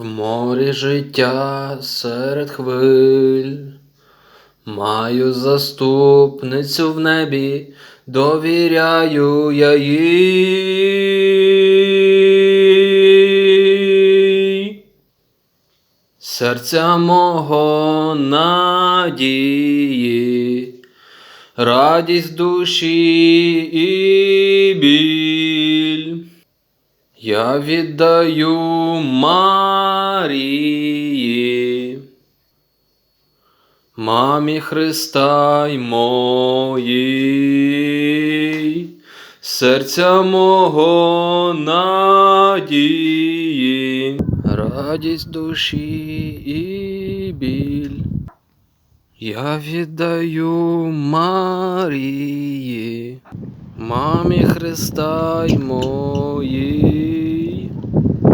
В морі життя серед хвиль, маю заступницю в небі, довіряю я їй. Серця мого надії, радість душі і біль. Я віддаю Марії, мамі Христа й моїй, серця мого надії, радість душі і біль. Я віддаю Марії, мамі Христа й моїй,